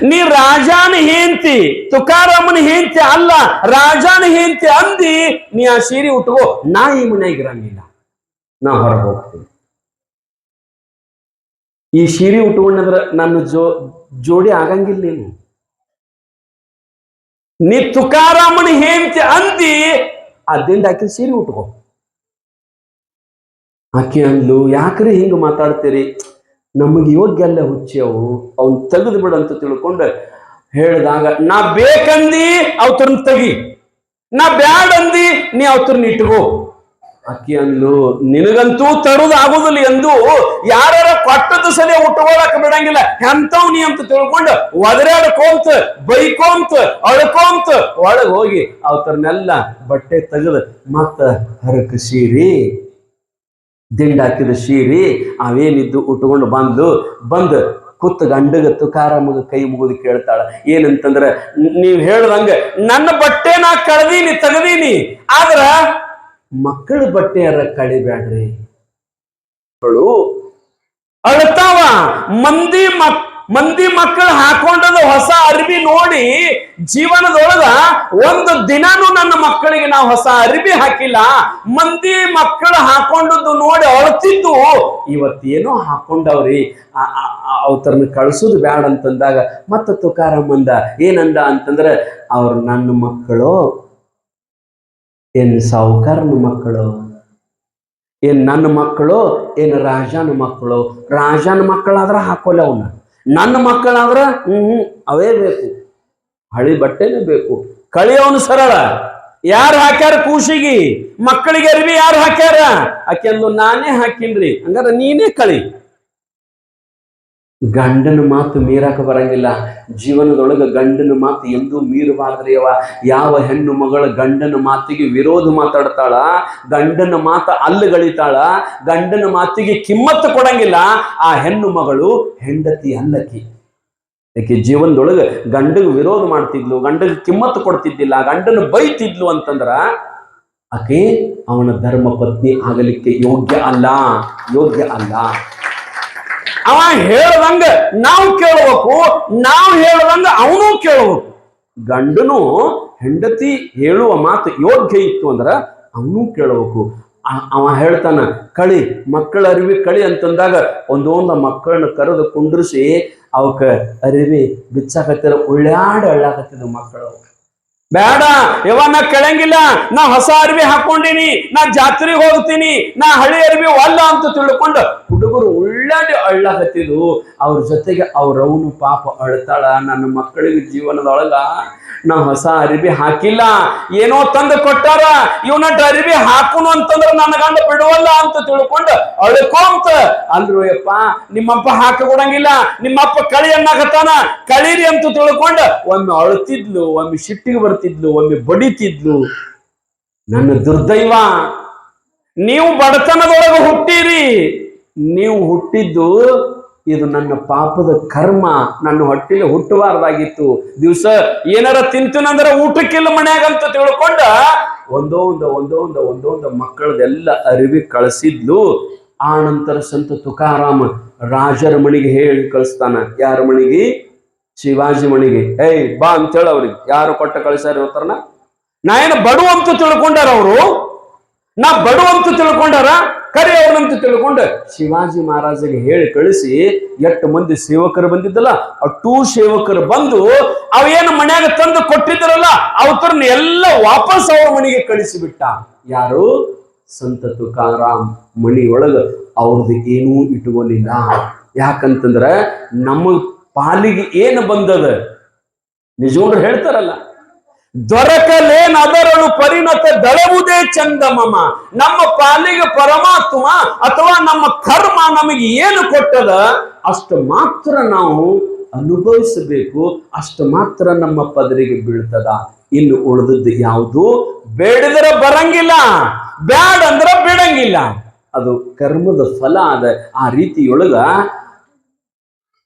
A: ನೀ ರಾಜಾನ ಹೇಂತಿ ತುಕಾರಾಮನ ಹೇಂತಿ ಅಲ್ಲ, ರಾಜಾನ ಹೇಂತಿ ಅಂದಿ, ನೀ ಆ ಸೀರೆ ಉಟ್ಕೋ, ನಾ ಈ ಮನ್ಯಾಗ ಇರಂಗಿಲ್ಲ. ನಾ ಹೊರಗೆ ಹೋಗ್ತೀನಿ. ಈ ಸೀರೆ ಉಟ್ಕೊಂಡ್ರ ನನ್ನ ಜೋ, ಜೋಡಿ ಆಗಂಗಿಲ್ಲ ನೀನು. ನೀ ತುಕಾರಾಮನ ಹೇಂತಿ ಅಂದಿ ಅದಿಂದ ಆಕೆ ಸೀರೆ ಉಟ್ಕೋ. ಆಕೆ ಅಂದ್ಲು, ಯಾಕ್ರಿ ಹಿಂಗ ಮಾತಾಡ್ತೀರಿ? ನಮಗೆ ಯೋಗ್ಯ ಅಲ್ಲ ಹುಚ್ಚಿ ಅವು. ಅವನು ತೆಗೆದು ಬಿಡಂತ ತಿಳ್ಕೊಂಡು ಹೇಳಿದಾಗ, ನಾ ಬೇಕಂದಿ ಅವತರನ್ನ ತೆಗಿ. ನಾ ಬ್ಯಾಡಂದಿ ನೀ ಅವತರನ್ನ ಇಟ್ಕೋ. ಅಕ್ಕಿ ಅಂದ್ಲು, ನಿನಗಂತೂ ತರುದು ಆಗುದಿಲ್ಲ ಎಂದು ಯಾರ ಕೊಟ್ಟದ ಸಲ ಉಟ್ಕೊಳಕ್ ಬಿಡಂಗಿಲ್ಲ. ಎಂತವ್ ನೀ ಅಂತ ತಿಳ್ಕೊಂಡು ಒದರಾಡ್ಕೊಂತ ಬೈಕೊಂತ, ಅಳ್ಕೊಂತ ಒಳಗೆ ಹೋಗಿ ಅವತರ್ನೆಲ್ಲ ಬಟ್ಟೆ ತೆಗೆದು ಮತ್ತ ಹರಕ ಸೀರಿ ದಿಂಡ ಹಾಕಿದ ಶೀರಿ ಅವೇನಿದ್ದು ಉಟ್ಕೊಂಡು ಬಂದು ಬಂದು ಕುತ್ತ ಗಂಡಗ ತುಕಾರಾಮಗ ಕೈ ಮುಗಿದು ಕೇಳ್ತಾಳ. ಏನಂತಂದ್ರ, ನೀವ್ ಹೇಳ್ದಂಗ, ನನ್ನ ಬಟ್ಟೆ ನಾ ಕಳ್ದೀನಿ, ತೆಗದೀನಿ, ಆದ್ರ ಮಕ್ಕಳ ಬಟ್ಟೆಯರ ಕಳಿಬ್ಯಾಡ್ರಿ? ಅಳತಾವ, ಮಂದಿ ಮಕ್ ಮಂದಿ ಮಕ್ಕಳು ಹಾಕೊಂಡದ ಹೊಸ ಅರ್ಬಿ ನೋಡಿ ಜೀವನದೊಳಗ ಒಂದು ದಿನಾನು ನನ್ನ ಮಕ್ಕಳಿಗೆ ನಾವು ಹೊಸ ಅರಿವಿ ಹಾಕಿಲ್ಲ. ಮಂದಿ ಮಕ್ಕಳು ಹಾಕೊಂಡದ್ದು ನೋಡಿ ಅಳ್ತಿದ್ದು, ಇವತ್ತೇನೋ ಹಾಕೊಂಡವ್ರಿ. ಅವತರನ್ನ ಕಳಿಸೋದು ಬ್ಯಾಡ ಅಂತಂದಾಗ, ಮತ್ತೆ ಬಂದ ಏನಂದ? ಅಂತಂದ್ರೆ, ಅವ್ರು ನನ್ನ ಮಕ್ಕಳು, ಏನ್ ಸಾಹುಕಾರನ ಮಕ್ಕಳು, ಏನ್ ನನ್ನ ಮಕ್ಕಳು, ಏನ್ ರಾಜನ ಮಕ್ಕಳು, ರಾಜನ ಮಕ್ಕಳಾದ್ರ ಹಾಕೋಲ್ಲ ಅವನ್ನ ನನ್ನ ಮಕ್ಕಳಾದ್ರ, ಹ್ಮ್ ಅವೇ ಬೇಕು. ಹಳಿ ಬಟ್ಟೆನೇ ಬೇಕು. ಕಳಿಯವನು ಸರಳ. ಯಾರು ಹಾಕ್ಯಾರ ಕೂಸಿಗಿ ಮಕ್ಕಳಿಗೆ ಅರಿವಿ ಯಾರು ಹಾಕ್ಯಾರ? ಆಕೆಂದು ನಾನೇ ಹಾಕಿನ್ರಿ. ಹಂಗಾರ ನೀನೇ ಕಳಿ. ಗಂಡನ ಮಾತು ಮೀರಾಕ ಬರಂಗಿಲ್ಲ. ಜೀವನದೊಳಗೆ ಗಂಡನ ಮಾತು ಎಂದೂ ಮೀರಬಾರ್ದ್ರಿ ಅವ ಯಾವ ಹೆಣ್ಣು ಮಗಳ ಗಂಡನ ಮಾತಿಗೆ ವಿರೋಧ ಮಾತಾಡ್ತಾಳ? ಗಂಡನ ಮಾತ ಅಲ್ಲಗಳಿತಾಳ? ಗಂಡನ ಮಾತಿಗೆ ಕಿಮ್ಮತ್ತು ಕೊಡಂಗಿಲ್ಲ. ಆ ಹೆಣ್ಣು ಮಗಳು ಹೆಂಡತಿ ಅಲ್ಲಕಿ. ಯಾಕೆ ಜೀವನದೊಳಗೆ ಗಂಡಗೆ ವಿರೋಧ ಮಾಡ್ತಿದ್ಲು, ಗಂಡಗೆ ಕಿಮ್ಮತ್ತು ಕೊಡ್ತಿದ್ದಿಲ್ಲ, ಗಂಡನ ಬೈತಿದ್ಲು ಅಂತಂದ್ರ ಆಕೆ ಅವನ ಧರ್ಮ ಪತ್ನಿ ಆಗಲಿಕ್ಕೆ ಯೋಗ್ಯ ಅಲ್ಲ. ಯೋಗ್ಯ ಅಲ್ಲ. ಅವ ಹೇಳ್ದಂಗ ನಾವು ಕೇಳಬೇಕು, ನಾವು ಹೇಳ್ದಂಗ ಅವನು ಕೇಳಬೇಕು. ಗಂಡನು ಹೆಂಡತಿ ಹೇಳುವ ಮಾತು ಯೋಗ್ಯ ಇತ್ತು ಅಂದ್ರ ಅವನು ಕೇಳಬೇಕು. ಅವ ಹೇಳ್ತಾನ, ಕಳಿ, ಮಕ್ಕಳ ಅರಿವಿ ಕಳಿ ಅಂತಂದಾಗ ಒಂದೊಂದು ಮಕ್ಕಳನ್ನ ಕರೆದು ಕುಂಡ್ರಿಸಿ ಅವಕ್ಕೆ ಅರಿವಿ ಬಿಚ್ಚಾಕತ್ತಿರ, ಉಳ್ಳಾಡ ಅಳ್ಳಾಕತ್ತಿದ ಮಕ್ಕಳು. ಬೇಡ ಯವ್ವ ನಾ ಕೆಳಂಗಿಲ್ಲ, ನಾ ಹೊಸ ಅರ್ವಿ ಹಾಕೊಂಡಿನಿ, ನಾ ಜಾತ್ರೆಗೆ ಹೋಗ್ತೀನಿ, ನಾ ಹಳಿ ಅರ್ವಿ ಅಲ್ಲ ಅಂತ ತಿಳ್ಕೊಂಡು ಹುಡುಗರು ಉಳ್ಳಾಡಿ ಹತ್ತಿದು ಅವ್ರ ಜೊತೆಗೆ ಅವ್ರವನು ಪಾಪ ಅಳ್ತಾಳ, ನನ್ನ ಮಕ್ಕಳಿಗೆ ಜೀವನದೊಳಗ ನಾ ಹೊಸ ಅರಿವಿ ಹಾಕಿಲ್ಲ. ಏನೋ ತಂದು ಕೊಟ್ಟಾರ ಇವನ ಅರಿವಿ ಹಾಕುನು ಅಂತಂದ್ರ ನನ್ನ ಗಂಡ ಬಿಡುವಲ್ಲ ಅಂತ ತಿಳ್ಕೊಂಡು ಅಳ್ಕೊಂತ ಅಂದ್ರು ಯಪ್ಪ ನಿಮ್ಮಪ್ಪ ಹಾಕ ಕೊಡಂಗಿಲ್ಲ, ನಿಮ್ಮಪ್ಪ ಕಳಿ ಅನ್ನಾಗತ್ತಾನ ಕಳೀರಿ ಅಂತ ತಿಳ್ಕೊಂಡು ಒಮ್ಮೆ ಅಳ್ತಿದ್ಲು, ಒಮ್ಮೆ ಸಿಟ್ಟಿಗೆ ಬರ್ತಿದ್ಲು ಒಮ್ಮೆ ಬಡಿತಿದ್ಲು. ನನ್ನ ದುರ್ದೈವ, ನೀವು ಬಡತನದೊಳಗೆ ಹುಟ್ಟಿರಿ. ನೀವು ಹುಟ್ಟಿದ್ದು ಇದು ನನ್ನ ಪಾಪದ ಕರ್ಮ. ನನ್ನ ಹೊಟ್ಟೆಲಿ ಹುಟ್ಟಬಾರ್ದಾಗಿತ್ತು. ದಿವಸ ಏನಾರ ತಿಂತನಂದ್ರೆ ಊಟಕ್ಕಿಲ್ಲ ಮನ್ಯಾಗ ಅಂತ ತಿಳ್ಕೊಂಡ ಒಂದೋ ಒಂದು ಒಂದೋ ಒಂದು ಒಂದೋ ಒಂದು ಮಕ್ಕಳದೆಲ್ಲ ಅರಿವಿ ಕಳಿಸಿದ್ಲು. ಆ ನಂತರ ಸಂತ ತುಕಾರಾಮ ರಾಜರ ಮಣಿಗೆ ಹೇಳಿ ಕಳಿಸ್ತಾನ, ಯಾರ ಮಣಿಗೆ ಶಿವಾಜಿ ಮಣಿಗೆ ಏಯ್, ಬಾ ಅಂತೇಳಿ ಅವ್ರಿಗೆ. ಯಾರು ಕೊಟ್ಟ ಕಳಿಸ್ಯಾರ ಇವತ್ತರನ ನಾ ಏನು ಬಡು ಅಂತ ತಿಳ್ಕೊಂಡಾರ ಅವರು? ನಾ ಬಡು ಅಂತ ತಿಳ್ಕೊಂಡಾರ? ಕರೆ ಅವ್ರನ್ನಂತ ತಿಳ್ಕೊಂಡ ಶಿವಾಜಿ ಮಹಾರಾಜಗೆ ಹೇಳಿ ಕಳಿಸಿ ಎಷ್ಟು ಮಂದಿ ಸೇವಕರು ಬಂದಿದ್ದಲ್ಲ ಅಷ್ಟೂ ಸೇವಕರು ಬಂದು ಅವೇನು ಮನ್ಯಾಗ ತಂದು ಕೊಟ್ಟಿದ್ರಲ್ಲ ಅವತರನ್ನ ಎಲ್ಲ ವಾಪಸ್ ಅವ್ರ ಮನೆಗೆ ಕಳಿಸಿಬಿಟ್ಟ. ಯಾರು? ಸಂತ ತುಕಾರಾಮ್ ಮಣಿ ಒಳಗ ಅವ್ರದ್ದು ಏನೂ ಇಟ್ಕೊಂಡಿಲ್ಲ. ಯಾಕಂತಂದ್ರ ನಮ್ಮ ಪಾಲಿಗೆ ಏನು ಬಂದದ? ನಿಜವಾಗ್ರು ಹೇಳ್ತಾರಲ್ಲ ದೊರಕಲೇನದರಳು ಪರಿಣತ ದಳವುದೇ ಚಂದಮಮ. ನಮ್ಮ ಪಾಲಿಗೆ ಪರಮಾತ್ಮ ಅಥವಾ ನಮ್ಮ ಕರ್ಮ ನಮಗೆ ಏನು ಕೊಟ್ಟದ? ಅಷ್ಟು ಮಾತ್ರ ನಾವು ಅನುಭವಿಸಬೇಕು. ಅಷ್ಟು ಮಾತ್ರ ನಮ್ಮ ಪದರಿಗೆ ಬೀಳ್ತದ. ಇನ್ನು ಉಳಿದದ್ದು ಯಾವುದು? ಬೇಡಿದ್ರೆ ಬರಂಗಿಲ್ಲ ಬ್ಯಾಡ ಅಂದ್ರೆ ಬಿಡಂಗಿಲ್ಲ. ಅದು ಕರ್ಮದ ಫಲ ಅದ ಆ ರೀತಿಯೊಳಗ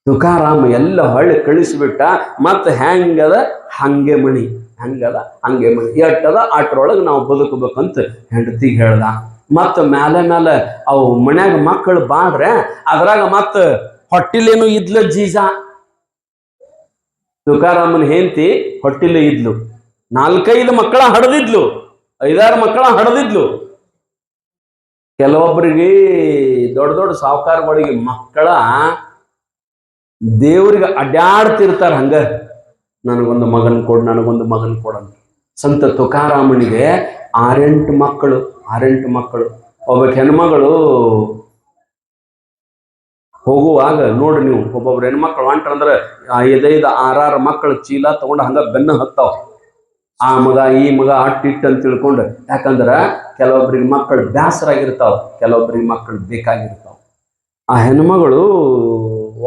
A: ತುಕಾರಾಮ ಎಲ್ಲ ಹೊಳ್ಳಿ ಕಳಿಸಿಬಿಟ್ಟ, ಮತ್ತೆ ಹೆಂಗದ ಹಂಗೆ ಮಣಿ ಹಂಗದ? ಹಂಗೆ ಮಣಿ ಎಟ್ಟದ ಅಟ್ರೊಳಗೆ ನಾವು ಬದುಕಬೇಕಂತ ಹೆಂಡತಿ ಹೇಳ್ದ. ಮತ್ತ ಮ್ಯಾಲೆ ಮ್ಯಾಲೆ ಅವು ಮನ್ಯಾಗ ಮಕ್ಕಳು ಬಾಡ್ರೆ ಅದ್ರಾಗ ಮತ್ತ ಹೊಟ್ಟಿಲೇನು ಇದ್ಲ ಜೀಜ. ತುಕಾರಾಮನ ಹೆಂಡತಿ ಹೊಟ್ಟಿಲೆ ಇದ್ಲು. ನಾಲ್ಕೈದು ಮಕ್ಕಳ ಹಡದಿದ್ಲು. ಐದಾರು ಮಕ್ಕಳ ಹಡದಿದ್ಲು. ಕೆಲವೊಬ್ಬರಿಗೆ ದೊಡ್ಡ ದೊಡ್ಡ ಸಾಹುಕಾರಗಳಿಗೆ ಮಕ್ಕಳ ದೇವ್ರಿಗೆ ಅಡ್ಡಾಡ್ತಿರ್ತಾರ ಹಂಗ? ನನಗೊಂದು ಮಗನ್ ಕೊಡು, ನನಗೊಂದು ಮಗನ್ ಕೊಡಂತ ಸಂತ ತುಕಾರಾಮನಿಗೆ ಆರೆಂಟು ಮಕ್ಕಳು ಆರೆಂಟು ಮಕ್ಕಳು. ಒಬ್ಬ ಹೆಣ್ಮಗಳು ಹೋಗುವಾಗ ನೋಡ್ರಿ ನೀವು, ಒಬ್ಬೊಬ್ರು ಹೆಣ್ಮಕ್ಳು ಹೊಂಟ್ರಂದ್ರೆ ಐದೈದು ಆರಾರು ಮಕ್ಕಳು ಚೀಲ ತಗೊಂಡು ಹಂಗ ಬೆನ್ನ ಹತ್ತಾವ. ಆ ಮಗ, ಈ ಮಗ ಅಟ್ಟಿಟ್ಟು ಅಂತ ತಿಳ್ಕೊಂಡು, ಯಾಕಂದ್ರೆ ಕೆಲವೊಬ್ರಿಗೆ ಮಕ್ಕಳು ಬೇಸರಾಗಿರ್ತಾವ ಕೆಲವೊಬ್ರಿಗೆ ಮಕ್ಕಳು ಬೇಕಾಗಿರ್ತಾವ. ಆ ಹೆಣ್ಮಗಳು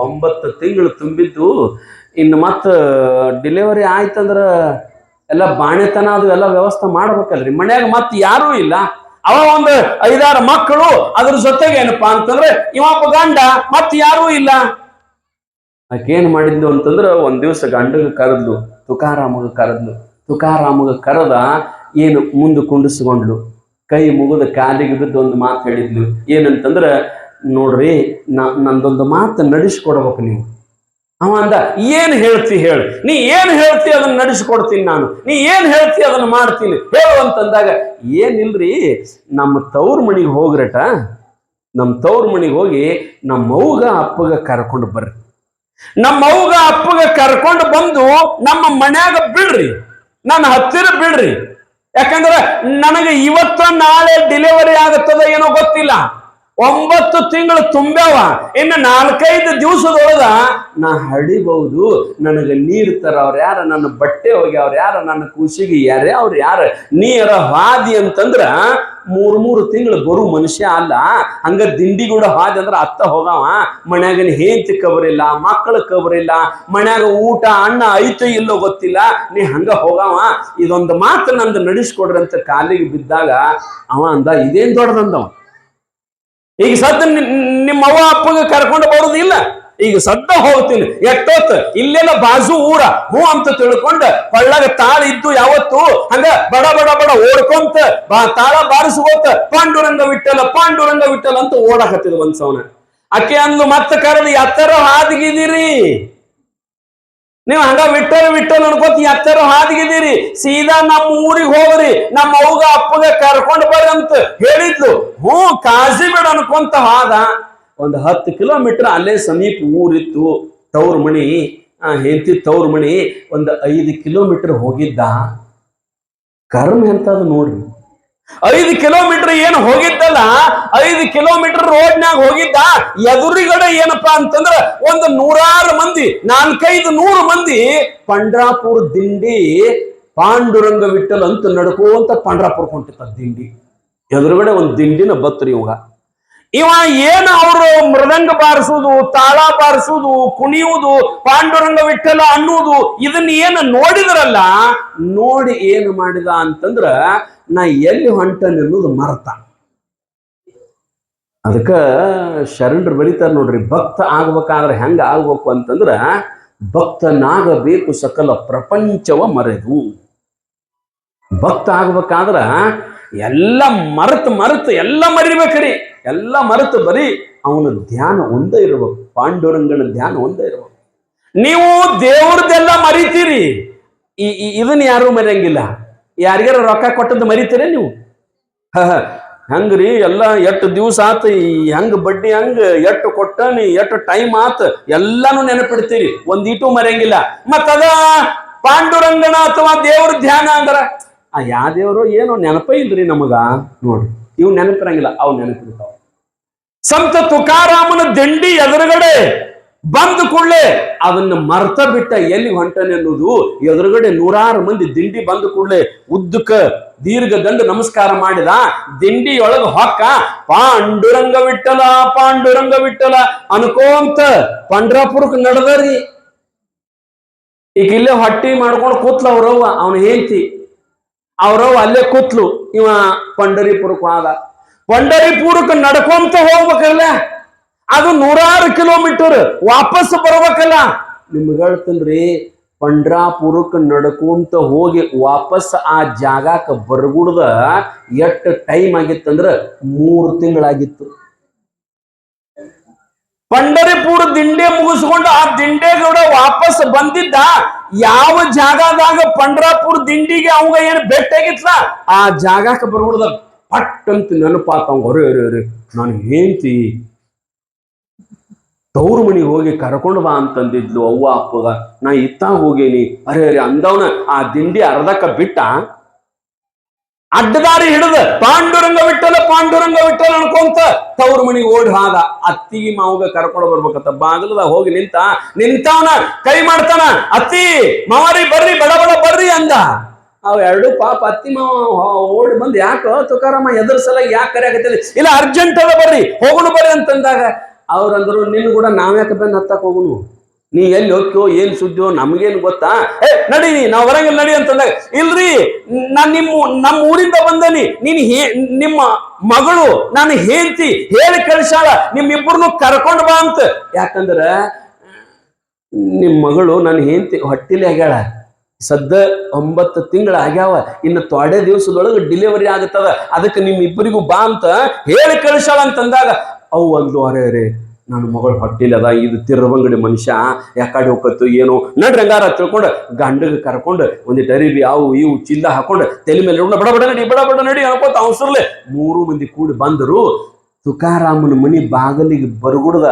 A: ಒಂಬತ್ತು ತಿಂಗಳು ತುಂಬಿದ್ದು, ಇನ್ನು ಮತ್ತೆ ಡಿಲಿವರಿ ಆಯ್ತಂದ್ರೆ ಎಲ್ಲ ಬಾಣೆತನ ಅದು ಎಲ್ಲ ವ್ಯವಸ್ಥೆ ಮಾಡ್ಬೇಕಲ್ರಿ. ಮನ್ಯಾಗ ಮತ್ತೆ ಯಾರೂ ಇಲ್ಲ. ಅವ ಒಂದು ಐದಾರು ಮಕ್ಕಳು, ಅದ್ರ ಜೊತೆಗೆ ಏನಪ್ಪಾ ಅಂತಂದ್ರೆ ಇವಪ್ಪ ಗಂಡ, ಮತ್ತೆ ಯಾರೂ ಇಲ್ಲ. ಆಕೇನ್ ಮಾಡಿದ್ಲು ಅಂತಂದ್ರೆ ಒಂದ್ ದಿವಸ ಗಂಡಗ ಕರೆದ್ಲು, ತುಕಾರಾಮಗ ಕರೆದ್ಲು. ತುಕಾರಾಮಗ ಕರೆದ ಏನು ಮುಂದೆ ಕುಂಡಿಸ್ಕೊಂಡ್ಲು. ಕೈ ಮುಗಿದ ಕಾಲಿಗೆ ಬಿದ್ದು ಒಂದು ಮಾತು ಹೇಳಿದ್ಲು. ಏನಂತಂದ್ರ ನೋಡ್ರಿ, ನಾ, ನಂದೊಂದು ಮಾತು ನಡೆಸ್ಕೊಡ್ಬೇಕು ನೀವು. ಅವ ಅಂದ, ಏನು ಹೇಳ್ತಿ ಹೇಳು. ನೀ ಏನು ಹೇಳ್ತಿ ಅದನ್ನ ನಡೆಸ್ಕೊಡ್ತೀನಿ ನಾನು. ನೀ ಏನು ಹೇಳ್ತಿ ಅದನ್ನ ಮಾಡ್ತೀನಿ. ಹೇಳು ಅಂತಂದಾಗ, ಏನಿಲ್ರಿ, ನಮ್ಮ ತವ್ರ ಮನಿಗೆ ಹೋಗ್ರಟ. ನಮ್ಮ ತವ್ರ ಮನಿಗೆ ಹೋಗಿ ನಮ್ಮ ಅವ್ಗ ಅಪ್ಪಗ ಕರ್ಕೊಂಡು ಬರ್ರಿ. ನಮ್ಮ ಅವ್ಗ ಅಪ್ಪಗ ಕರ್ಕೊಂಡು ಬಂದು ನಮ್ಮ ಮನ್ಯಾಗ ಬಿಡ್ರಿ. ನನ್ನ ಹತ್ತಿರ ಬಿಡ್ರಿ. ಯಾಕಂದ್ರೆ ನನಗೆ ಇವತ್ತ ನಾಳೆ ಡೆಲಿವರಿ ಆಗುತ್ತದೆ ಏನೋ ಗೊತ್ತಿಲ್ಲ. ಒಂಬತ್ತು ತಿಂಗಳು ತುಂಬ್ಯಾವ. ಇನ್ನು ನಾಲ್ಕೈದು ದಿವಸದೊಳಗ ನಾ ಹಡಿಬಹುದು. ನನಗೆ ನೀರು ತರ ಅವ್ರು ಯಾರ, ನನ್ನ ಬಟ್ಟೆ ಹೋಗಿ ಅವ್ರು ಯಾರ, ನನ್ನ ಕೂಸಿಗೆ ಯಾರೇ ಅವ್ರು ಯಾರ? ನೀರ ಹಾದಿ ಅಂತಂದ್ರ ಮೂರು ಮೂರು ತಿಂಗಳು ಬರು ಮನುಷ್ಯ ಅಲ್ಲ. ಹಂಗ ದಿಂಡಿ ಕೂಡ ಹಾದಿ ಅಂದ್ರೆ ಅತ್ತ ಹೋಗವ. ಮನ್ಯಾಗನ ಹೇಂತಿ ಕಬರಿಲ್ಲ, ಮಕ್ಕಳ ಕಬರಿಲ್ಲ, ಮನ್ಯಾಗ ಊಟ, ಅನ್ನ, ಐತೋ ಇಲ್ಲೋ ಗೊತ್ತಿಲ್ಲ. ನೀ ಹಂಗ ಹೋಗವ. ಇದೊಂದು ಮಾತ್ರ ನಂದು ನಡೆಸ್ಕೊಡ್ರಂತ ಕಾಲಿಗೆ ಬಿದ್ದಾಗ ಅವ ಅಂದ, ಇದೇನ್ ದೊಡ್ಡದಂದವ? ಈಗ ಸದ್ದ ನಿಮ್ಮ ಅವ್ವ ಅಪ್ಪಗೆ ಕರ್ಕೊಂಡು ಬರೋದಿಲ್ಲ ಈಗ ಸದ್ದ ಹೋಗ್ತೀನಿ. ಎಷ್ಟೊತ್ತು? ಇಲ್ಲೆಲ್ಲ ಬಾಜು ಊರ. ಹೂ ಅಂತ ತಿಳ್ಕೊಂಡ ಕೊಳ್ಳಾಗ ತಾಳ ಇದ್ದು ಯಾವತ್ತು? ಹಂಗ ಬಡ ಬಡ ಬಡ ಓಡ್ಕೊಂತ ಬಾ ತಾಳ ಬಾರಿಸ್ಕೋತ ಪಾಂಡುರಂಗ ವಿಠಲ ಪಾಂಡುರಂಗ ವಿಠಲ ಅಂತ ಓಡಾಕತ್ತಿದ ಒಂದ್ ಸವನ ಆಕೆ ಅಂದು ಮತ್ತೆ ಕರೆದು ಎತ್ತರ ಹಾದಿಗಿದ್ದೀರಿ ನೀವು ಹಂಗ ವಿಟ್ಟರು ವಿಟ್ಟರು ಅನ್ಕೋತಿ ಎತ್ತರು ಹಾದಿಗಿದ್ದೀರಿ. ಸೀದಾ ನಮ್ಮ ಊರಿಗೆ ಹೋಗ್ರಿ. ನಮ್ಮ ಅವಗ ಅಪ್ಪಗೆ ಕರ್ಕೊಂಡು ಬರ್ರಿ ಅಂತ ಹೇಳಿದ್ಲು. ಹ್ಞೂ ಕಾಜಿ ಕಾಜಿಬೇಡ ಅನ್ಕೊಂತ ಹಾದ. ಒಂದು ಹತ್ತು ಕಿಲೋಮೀಟರ್ ಅಲ್ಲೇ ಸಮೀಪ ಊರಿತ್ತು ತವ್ರ ಮಣಿ ಹೆಂಡತಿ ತವ್ರ ಮಣಿ ಒಂದು ಐದು ಕಿಲೋಮೀಟರ್ ಹೋಗಿದ್ದ. ಕರ್ಮ ಎಂತದು ನೋಡ್ರಿ. ಐದು ಕಿಲೋಮೀಟರ್ ಏನು ಹೋಗಿದ್ದಲ್ಲ, ಐದು ಕಿಲೋಮೀಟರ್ ರೋಡ್ನಾಗ ಹೋಗಿದ್ದ, ಎದುರುಗಡೆ ಏನಪ್ಪಾ ಅಂತಂದ್ರ ಒಂದು ನೂರಾರು ಮಂದಿ, ನಾಲ್ಕೈದು ನೂರು ಮಂದಿ ಪಂಡ್ರಾಪುರ ದಿಂಡಿ ಪಾಂಡುರಂಗ ವಿಠಲ್ ಅಂತ ನಡ್ಕೋಂತ ಪಂಡ್ರಾಪುರ ಹೊಂಟಿತ್ತ ದಿಂಡಿ. ಎದುರುಗಡೆ ಒಂದು ದಿಂಡಿನ ಬತ್ರಿ ಇವಾಗ ಇವ ಏನು ಅವರು ಮೃದಂಗ ಬಾರಿಸುವುದು ತಾಳ ಬಾರಿಸುವುದು ಕುಣಿಯುವುದು ಪಾಂಡುರಂಗ ವಿಠಲ ಅನ್ನುವುದು ಇದನ್ನ ಏನು ನೋಡಿದ್ರಲ್ಲ, ನೋಡಿ ಏನು ಮಾಡಿದ ಅಂತಂದ್ರ ನಾ ಎಲ್ಲಿ ಹೊಂಟನ್ ಅನ್ನೋದು ಮರ್ತ. ಅದಕ್ಕೆ ಶರಣರು ಬರೀತಾರ ನೋಡ್ರಿ, ಭಕ್ತ ಆಗ್ಬೇಕಾದ್ರೆ ಹೆಂಗ ಆಗ್ಬೇಕು ಅಂತಂದ್ರ ಭಕ್ತನಾಗಬೇಕು ಸಕಲ ಪ್ರಪಂಚವ ಮರೆದು. ಭಕ್ತ ಆಗ್ಬೇಕಾದ್ರ ಎಲ್ಲ ಮರೆತು ಮರೆತು ಎಲ್ಲ ಮರಿಬೇಕ್ರಿ ಎಲ್ಲ ಮರೆತು ಬರೀ ಅವನ ಧ್ಯಾನ ಒಂದೇ ಇರಬೇಕು, ಪಾಂಡುರಂಗನ ಧ್ಯಾನ ಒಂದೇ ಇರಬೇಕು. ನೀವು ದೇವ್ರದ್ದೆಲ್ಲ ಮರಿತೀರಿ. ಈ- ಇದನ್ನ ಯಾರು ಮರೆಯಂಗಿಲ್ಲ. ಯಾರಿಗಾರ ರೊಕ್ಕ ಕೊಟ್ಟದ್ದು ಮರಿತೀರೇ ನೀವು? ಹ. ಹೆಂಗ್ರಿ, ಎಲ್ಲ ಎಷ್ಟು ದಿವಸ ಆತ ಹೆಂಗ್ ಬಡ್ಡಿ ಹಂಗ, ಎಷ್ಟು ಕೊಟ್ಟ ನೀ ಎಷ್ಟು ಟೈಮ್ ಆತ, ಎಲ್ಲಾನು ನೆನಪಿಡ್ತೀರಿ. ಒಂದೀಟು ಮರೆಯಂಗಿಲ್ಲ. ಮತ್ತದ ಪಾಂಡುರಂಗನ ಅಥವಾ ದೇವ್ರ ಧ್ಯಾನ ಅಂದ್ರ? ಆ ಯಾ ದೇವರು ಏನೋ ನೆನಪ ಇಲ್ರಿ ನಮಗ. ನೋಡ್ರಿ ಇವ್ ನೆನಪಿರಂಗಿಲ್ಲ, ಅವ್ ನೆನಪಿರ್ತಾವ. ಸಂತ ತುಕಾರಾಮನ ದಿಂಡಿ ಎದುರುಗಡೆ ಬಂದ ಕೂಡಲೇ ಅದನ್ನ ಮರ್ತ ಬಿಟ್ಟ ಎಲ್ಲಿ ಹೊಂಟನೆ ಅನ್ನೋದು ಎದುರುಗಡೆ ನೂರಾರು ಮಂದಿ ದಿಂಡಿ ಬಂದ ಕೂಡಲೇ ಉದ್ದಕ್ಕ ದೀರ್ಘ ದಂಡ ನಮಸ್ಕಾರ ಮಾಡಿದ. ದಿಂಡಿಯೊಳಗ ಹೊಕ್ಕ ಪಾಂಡುರಂಗ ವಿಟ್ಟಲ ಪಾಂಡುರಂಗ ವಿಟ್ಟಲ ಅನ್ಕೋಂತ ಪಂಡ್ರಾಪುರಕ್ಕೆ ನಡೆದರಿ. ಈಗ ಇಲ್ಲೇ ಹೊಟ್ಟಿ ಮಾಡ್ಕೊಂಡು ಕೂತ್ಲ ಅವ್ರವ್ವ, ಅವನ ಹೇಳ್ತಿ ಅವ್ರವ್ವ ಅಲ್ಲೇ ಕೂತ್ಲು, ಇವ ಪಂಡರಿಪುರಕ್ಕೆ ಹೋದ. ಪಂಡರಿಪುರಕ್ಕೆ ನಡ್ಕೊಂತ ಹೋಗ್ಬೇಕಲ್ಲ. ಅದು ನೂರಾರು ಕಿಲೋಮೀಟರ್ ವಾಪಸ್ ಬರ್ಬೇಕಲ್ಲ. ನಿಮ್ಗೆ ಹೇಳ್ತೇನ್ರಿ, ಪಂಡ್ರಾಪುರಕ್ಕೆ ನಡ್ಕೊಂತ ಹೋಗಿ ವಾಪಸ್ ಆ ಜಾಗಕ್ಕೆ ಬರ್ಗುಡ್ದ ಎಷ್ಟು ಟೈಮ್ ಆಗಿತ್ತಂದ್ರ ಮೂರು ತಿಂಗಳಾಗಿತ್ತು. ಪಂಡರಿಪುರ ದಿಂಡೆ ಮುಗಿಸ್ಕೊಂಡು ಆ ದಿಂಡೆಗೌಡ ವಾಪಸ್ ಬಂದಿದ್ದ, ಯಾವ ಜಾಗದಾಗ ಪಂಡ್ರಾಪುರ ದಿಂಡಿಗೆ ಅವಂಗ ಏನು ಭೇಟಿಯಾಗಿತ್ಲ ಆ ಜಾಗಕ್ಕೆ ಬರ್ಗುಡ್ದ ಪಟ್ ಅಂತ ನೆನಪಾತ ಅರೆ ನಾನು ಹೆಂಡ್ತಿ ತವ್ರ ಮನೆಗೆ ಹೋಗಿ ಕರ್ಕೊಂಡು ಬಾ ಅಂತಂದಿದ್ಲು ಅವ್ವ ಅಪ್ಪಗ. ನಾ ಇತ್ತ ಹೋಗೇನಿ. ಅರೆ ಅರೆ, ಅಂದವನ ಆ ದಿಂಡಿ ಅರ್ಧಕ್ಕ ಬಿಟ್ಟ ಅಡ್ಡದಾರಿ ಹಿಡಿದ ಪಾಂಡುರಂಗ ಬಿಟ್ಟಲ ಪಾಂಡುರಂಗ ಬಿಟ್ಟಲ ಅನ್ಕೊಂತ ತವ್ರ ಮನಿಗೆ ಓಡಿ ಹಾದ. ಅತ್ತಿ ಮಾವಗ ಕರ್ಕೊಂಡು ಬರ್ಬೇಕಂತ ಬಾಗಿಲದಾಗ ಹೋಗಿ ನಿಂತ, ನಿಂತವನ ಕೈ ಮಾಡ್ತಾನ, ಅತ್ತಿ, ಮಾವರಿ ಬರ್ರಿ, ಬಡ ಬಡ, ಬರ್ರಿ ಅಂದ. ಅವ್ ಎರಡು ಪಾಪ ಅತ್ತಿ ಮಾವ ಓಡಿ ಬಂದು ಯಾಕೋ ತುಕಾರಮ್ಮ ಎದ್ರ ಸಲ ಯಾಕೆ ಆಗತ್ತಿಲ್ಲ? ಇಲ್ಲ, ಅರ್ಜೆಂಟ್ ಅದ ಬರ್ರಿ, ಹೋಗೋಣ ಬರ್ರಿ ಅಂತಂದಾಗ ಅವ್ರಂದ್ರು, ನಿನ್ ಕೂಡ ನಾವ್ಯಾಕೆ ಬೆನ್ನ ಹತ್ತಕ್ಕೆ ಹೋಗುನು? ನೀ ಎಲ್ಲಿ ಹೋಗ್ಯೋ ಏನ್ ಸುದ್ದಿಯೋ, ನಮಗೇನು ಗೊತ್ತಾ? ಏ, ನಡಿ, ನಾವು ಹೊರಂಗಿಲ್ಲ ನಡಿ ಅಂತಂದಾಗ, ಇಲ್ರಿ ನಾನ್ ನಿಮ್ಮ ನಮ್ಮ ಊರಿಂದ ಬಂದೇನಿ. ನೀನ್ ನಿಮ್ಮ ಮಗಳು, ನಾನು ಹೇಳ್ತಿ ಹೇಳಿ ಕಳಿಸಾಳ ನಿಮ್ಮಿಬ್ಬರನ್ನು ಕರ್ಕೊಂಡು ಬಾ ಅಂತ. ಯಾಕಂದ್ರ, ನಿಮ್ ಮಗಳು ನನ್ನ ಹೆಂಡತಿ ಹೊಟ್ಟಿಲಿ ಆಗ್ಯಾಳ. ಸದ್ದ ಒಂಬತ್ತು ತಿಂಗಳ ಆಗ್ಯಾವ. ಇನ್ನು ತೊಡೆ ದಿವಸದೊಳಗೆ ಡಿಲಿವರಿ ಆಗುತ್ತದ. ಅದಕ್ಕೆ ನಿಮ್ಮಿಬ್ಬರಿಗೂ ಬಾ ಅಂತ ಹೇಳಿ ಕಳಿಸಾಳ ಅಂತಂದಾಗ ಅವು ಅಂದು ಅರೆ ಅರೆ ನನ್ನ ಮಗಳು ಹೊಟ್ಟಿಲ್ಲದ ಇದು ತಿರುವಂಗಡಿ ಮನುಷ್ಯ, ಯಾಕಡೆ ಹೋಗತ್ತು ಏನು? ನಡ್ರಿ ಹಂಗಾರ ತಿಳ್ಕೊಂಡು ಗಂಡಗೆ ಕರ್ಕೊಂಡು ಒಂದು ಅರಿವಿ ಅವು ಇವು ಚಿಲ್ಲ ಹಾಕೊಂಡು ತಲೆ ಮೇಲೆ ನೋಡ ಬಡ ಬಡ ನಡಿ, ಬಡ ಬಡ ನಡಿ ಅನ್ಕೋತ ಅವಸರ್ಲೆ ಮೂರು ಮಂದಿ ಕೂಡಿ ಬಂದರು. ತುಕಾರಾಮನ ಮನಿ ಬಾಗಲಿಗೆ ಬರಗುಡ್ದ,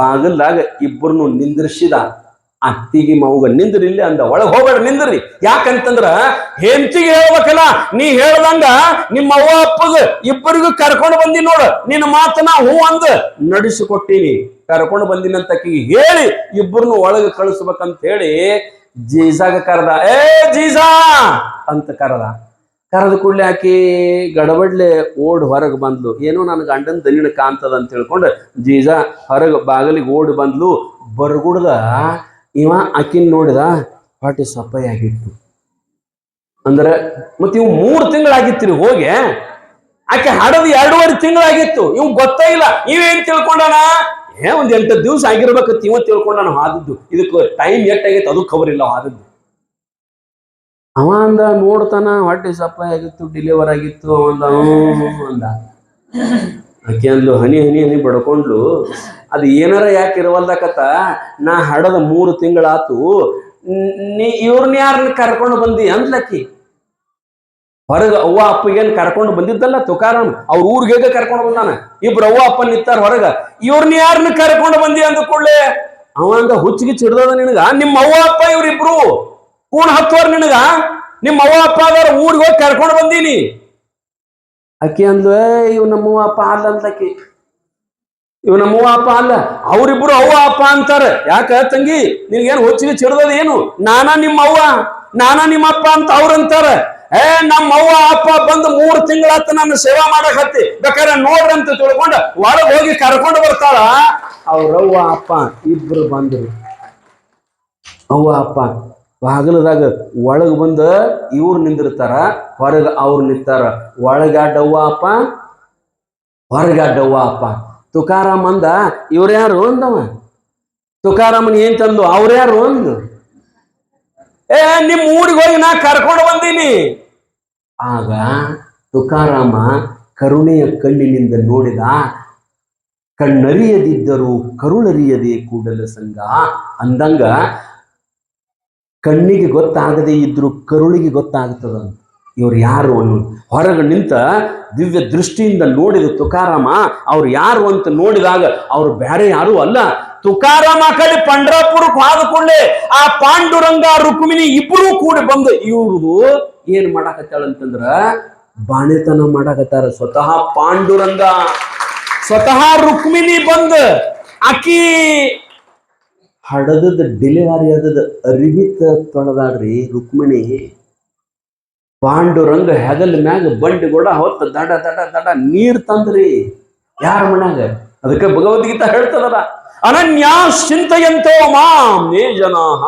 A: ಬಾಗಲ್ದಾಗ ಇಬ್ಬರನ್ನು ನಿಂದ್ರಿಸಿದ. ಅತ್ತಿಗೆ ಮೌಗ ನಿಂದ್ರಿ ಇಲ್ಲಿ ಅಂದ ಒಳಗೆ ಹೋಗ್ಬೇಡ, ನಿಂದ್ರಿ. ಯಾಕಂತಂದ್ರ ಹೆಂಚಿಗೆ ಹೇಳ್ಬೇಕಲ್ಲ, ನೀ ಹೇಳ್ದಂಗ ನಿಮ್ಮ ಅವ್ವ ಅಪ್ಪಗ ಇಬ್ಬರಿಗೂ ಕರ್ಕೊಂಡು ಬಂದಿ ನೋಡು. ನಿನ್ನ ಮಾತನ ಹೂ ಅಂದ. ನಡೆಸಿಕೊಟ್ಟಿನಿ. ಕರ್ಕೊಂಡು ಬಂದಿನ ಅಂತ ಆಕಿಗೆ ಹೇಳಿ ಇಬ್ಬರನ್ನು ಒಳಗೆ ಕಳಿಸ್ಬೇಕಂತ ಹೇಳಿ ಜೀಸಾಗ ಕರೆದ. ಏ ಜೀಸಾ! ಅಂತ ಕರೆದ. ಕರೆದ ಕೂಡಲೇ ಆಕಿ ಗಡಬಡ್ಲೆ ಓಡ್ ಹೊರಗೆ ಬಂದ್ಲು. ಏನೋ ನನ್ನ ಗಂಡನ ದನಿನ ಕಾಣ್ತದ ಅಂತ ಹೇಳ್ಕೊಂಡು ಜೀಜಾ ಹೊರಗೆ ಬಾಗಿಲಿಗೆ ಓಡಿ ಬಂದ್ಲು. ಬರ್ಗುಡ್ದ ಇವ ಆಕಿನ್ ನೋಡಿದ ಹೊಟ್ಟೆ ಸಪ್ಪೈ ಆಗಿತ್ತು. ಅಂದ್ರೆ, ಮತ್ತೆ ಇವ್ ಮೂರು ತಿಂಗಳಾಗಿತ್ತು ಹೋಗಿ, ಆಕೆ ಹಾಡೋದು ಎರಡೂವರೆ ತಿಂಗಳಾಗಿತ್ತು. ಇವ್ ಗೊತ್ತೇ ಇಲ್ಲ. ಇವೇನ್ ತಿಳ್ಕೊಂಡಾನ? ಏ, ಒಂದ್ ಎಂಟು ದಿವ್ಸ ಆಗಿರ್ಬೇಕತ್ ಇವ ತಿಳ್ಕೊಂಡಾನ ಹಾದದ್ದು. ಇದಕ್ಕೆ ಟೈಮ್ ಎಷ್ಟಾಗೈತೆ ಅದು ಖಬರ್ ಇಲ್ಲ ಹಾದದ್ದು. ಅವ ಅಂದ, ನೋಡ್ತಾನ ಹೊಟ್ಟೆ ಸಪ್ಪೈ ಆಗಿತ್ತು ಡಿಲಿವರ್ ಆಗಿತ್ತು. ಅವಂದ ಅಂದ. ಆಕೆ ಅಂದ್ಲು, ಹನಿ ಹನಿ ಹನಿ, ಬಡ್ಕೊಂಡ್ಲು. ಅದು ಏನಾರ ಯಾಕೆ ಇರವಲ್ದಕತ್ತ? ನಾ ಹಡದ ಮೂರು ತಿಂಗಳಾತು, ನೀ ಇವ್ರನ್ನ ಯಾರನ್ನ ಕರ್ಕೊಂಡು ಬಂದಿ ಅಂದ್ಲಕ್ಕಿ ಹೊರಗೆ ಅವ್ವ ಅಪ್ಪಗೇನು ಕರ್ಕೊಂಡು ಬಂದಿದ್ದಲ್ಲ ತುಕಾರಾಮ್, ಅವ್ರ ಊರಿಗೆ ಕರ್ಕೊಂಡು ಬಂದಾನ? ಇಬ್ರು ಅವ್ವ ಅಪ್ಪ ನಿತ್ತಾರ ಹೊರಗ ಇವ್ರನ್ನ ಯಾರನ್ನ ಕರ್ಕೊಂಡು ಬಂದಿ ಅಂದ ಕೂಡಲೇ? ಅಂತ ಹುಚ್ಚಿಗೆ ಚಿಡ್ದದ ನಿನಗ? ನಿಮ್ಮ ಅವ್ವ ಅಪ್ಪ ಇವ್ರಿಬ್ರು? ಕೂಣ ಹತ್ತುವರ್ ನಿನಗ? ನಿಮ್ಮ ಅವ್ವ ಅಪ್ಪ ಅದಾರ, ಊರಿಗೆ ಹೋಗಿ ಕರ್ಕೊಂಡು ಬಂದೀನಿ? ಅಕ್ಕಿ ಅಂದ್ಲು ಇವ್ ನಮ್ಮವ್ವ ಅಪ್ಪ ಅಲ್ಲ ಅಂದ್ಲಕ್ಕಿ ಇವ್ ನಮ್ಮವ್ವ ಅಪ್ಪ ಅಲ್ಲ. ಅವ್ರಿಬ್ರು ಅವ್ವ ಅಪ್ಪ ಅಂತಾರೆ. ಯಾಕ ತಂಗಿ? ನಿನ್ಗೇನು ಹೊಚ್ಚಿಗೆ ಚಿಡ್ದದ ಏನು? ನಾನಾ ನಿಮ್ಮ ಅವ್ವ, ನಾನಾ ನಿಮ್ಮ ಅಪ್ಪ ಅಂತ ಅವ್ರಂತಾರ ಏ, ನಮ್ಮ ಅವ್ವ ಅಪ್ಪ ಬಂದು ಮೂರು ತಿಂಗಳತ್ತ ನನ್ನ ಸೇವಾ ಮಾಡಕ್ ಹತ್ತಿ. ನೋಡ್ರಿ ಅಂತ ತಿಳ್ಕೊಂಡು ಒಳಗ್ ಹೋಗಿ ಕರ್ಕೊಂಡು ಬರ್ತಾಳ. ಅವ್ರವ್ವ ಅಪ್ಪ ಇಬ್ರು ಬಂದ್ರು. ಅವ್ವ ಅಪ್ಪ ಬಾಗಲದಾಗ ಒಳಗೆ ಬಂದು ಇವ್ರು ನಿಂದಿರ್ತಾರ, ಹೊರಗೆ ಅವ್ರು ನಿಂತಾರ. ಒಳಗಾಡವ್ವ ಅಪ್ಪ ಹೊರಗಾಡವ್ವ ಅಪ್ಪ. ತುಕಾರಾಮ್ ಅಂದ ಇವ್ರ್ಯಾರು ಅಂದವ. ತುಕಾರಾಮನ್ ಏನ್ ತಂದು ಅವ್ರ್ಯಾರು ಅಂದು. ಏ, ನಿಮ್ ಊರಿಗೆ ಹೋಗಿ ನಾ ಕರ್ಕೊಂಡು ಬಂದೀನಿ. ಆಗ ತುಕಾರಾಮ ಕರುಣೆಯ ಕಣ್ಣಿನಿಂದ ನೋಡಿದ, ಕಣ್ಣರಿಯದಿದ್ದರೂ ಕರುಳರಿಯದೆ ಕೂಡಲ ಸಂಘ ಅಂದಂಗ, ಕಣ್ಣಿಗೆ ಗೊತ್ತಾಗದೇ ಇದ್ರು ಕರುಳಿಗೆ ಗೊತ್ತಾಗ್ತದ ಇವ್ರು ಯಾರು ಹೊರಗೆ ನಿಂತ ದಿವ್ಯ ದೃಷ್ಟಿಯಿಂದ ನೋಡಿದ ತುಕಾರಾಮ, ಅವ್ರು ಯಾರು ಅಂತ ನೋಡಿದಾಗ ಅವ್ರು ಬೇರೆ ಯಾರು ಅಲ್ಲ. ತುಕಾರಾಮ ಕಡೆ ಪಂಡ್ರಾಪುರಕ್ಕೆ ಹೋದಕೊಳ್ಳೆ ಆ ಪಾಂಡುರಂಗ, ರುಕ್ಮಿಣಿ ಇಬ್ಬರು ಕೂಡಿ ಬಂದು ಇವ್ರದು ಏನ್ ಮಾಡಾಕತ್ತಾಳ ಅಂತಂದ್ರ ಬಾಣೆತನ ಮಾಡಾಕತ್ತಾರ. ಸ್ವತಃ ಪಾಂಡುರಂಗ, ಸ್ವತಃ ರುಕ್ಮಿಣಿ ಬಂದ ಅಕ್ಕಿ ಹಡದದ ಡೆಲಿವರಿ ಆದದ ಅರಿವಿತ ತೊಳೆದಾಡ್ರಿ ರುಕ್ಮಿಣಿ. ಪಾಂಡುರಂಗ ಹೆಗಲ್ ಮ್ಯಾಗ ಬಂಡಿ ಕೂಡ ಹೊತ್ತ ದಡ ದಡ ದಡ ನೀರ್ ತಂದ್ರಿ. ಯಾರ ಮನ್ಯಾಗ? ಅದಕ್ಕೆ ಭಗವದ್ಗೀತಾ ಹೇಳ್ತದಲ್ಲ ಅನನ್ಯ ಚಿಂತೆಯಂತೋ ಮಾಂ ನೇ ಜನಾಹ